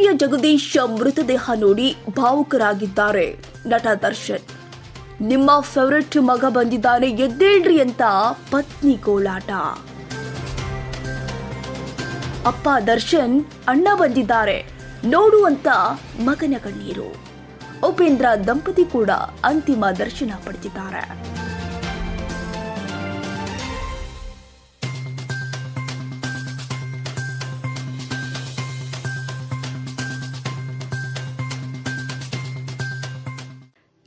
ಹಿರಿಯ ಜಗದೀಶ್ ಮೃತದೇಹ ನೋಡಿ ಭಾವುಕರಾಗಿದ್ದಾರೆ. ನಟ ದರ್ಶನ್, ನಿಮ್ಮ ಫೇವರೇಟ್ ಮಗ ಬಂದಿದ್ದಾನೆ ಎದ್ದೇಳ್ರಿ ಅಂತ ಪತ್ನಿ ಗೋಳಾಟ ಅಪ್ಪ ದರ್ಶನ್ ಅಣ್ಣ ಬಂದಿದ್ದಾರೆ, ನೋಡುವಂತ ಮಗನ ಕಣ್ಣೀರು. ಉಪೇಂದ್ರ ದಂಪತಿ ಕೂಡ ಅಂತಿಮ ದರ್ಶನ ಪಡೆದಿದ್ದಾರೆ.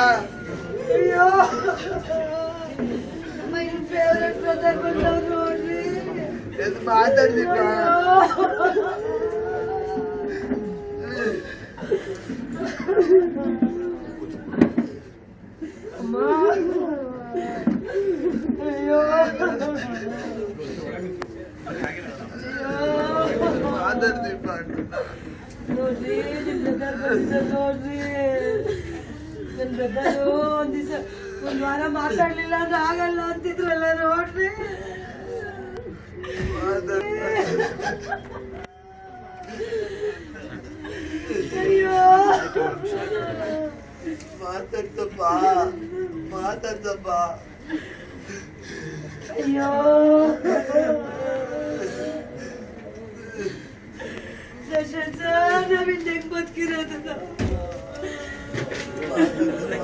Mãe, Mas o Pedro está até cortando o olho. Ele mata de cara. mãe Pio! Pio! Pio! Pio! Pio! Pio! Pio! Pio! Pio! Pio! Pio! ನನ್ ಒಂದ್ ದಿವಸ ಒಂದ್ ವಾರ ಮಾತಾಡ್ಲಿಲ್ಲ ಅಂದ್ರೆ ಆಗಲ್ಲ ಅಂತಿದ್ರಲ್ಲ ನೋಡ್ರಿ ಅಯ್ಯೋ. ಮಾತಾಡ್ತಪ್ಪ ಮಾತಾಡ್ತಪ್ಪ. ಅಯ್ಯೋ. ದರ್ಶನ್ ಸರ್ ನಾವಿಂದ ಹೆಂಗ್ ಬದುಕಿರೋದು?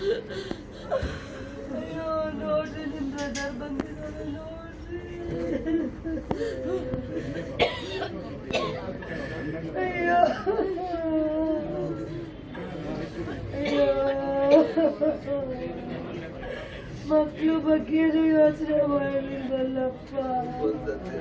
ಇವಾಗ ಅಯ್ಯೋ ನೋಡ್ರಿ ನಿಮ್ ಬ್ರದರ್ ಬಂದಿದ್ದಾರೆ ನೋಡ್ರಿ ಅಯ್ಯೋ ಅಯ್ಯೋ ಮಕ್ಕಳು ಬಗ್ಗೆ ಯೋಚನೆ ಮಾಡಲಿಲ್ಲಪ್ಪ ನೋಡ್ರಿ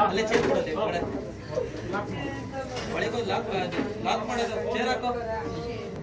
ಅಲ್ಲೇ ಚೇರ್ ಕೊಡೋದು ಒಳಗಡೆ ಒಳಗೆ ಲಾಕ್ ಲಾಕ್ ಮಾಡೋದು ಚೇರ್ ಹಾಕೋ.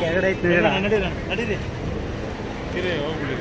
ಕೆಳಗಡೆ ಐತಿ ನಡೀರಿ ನಡೀರಿ. ಹೋಗ್ಬಿಡಿ.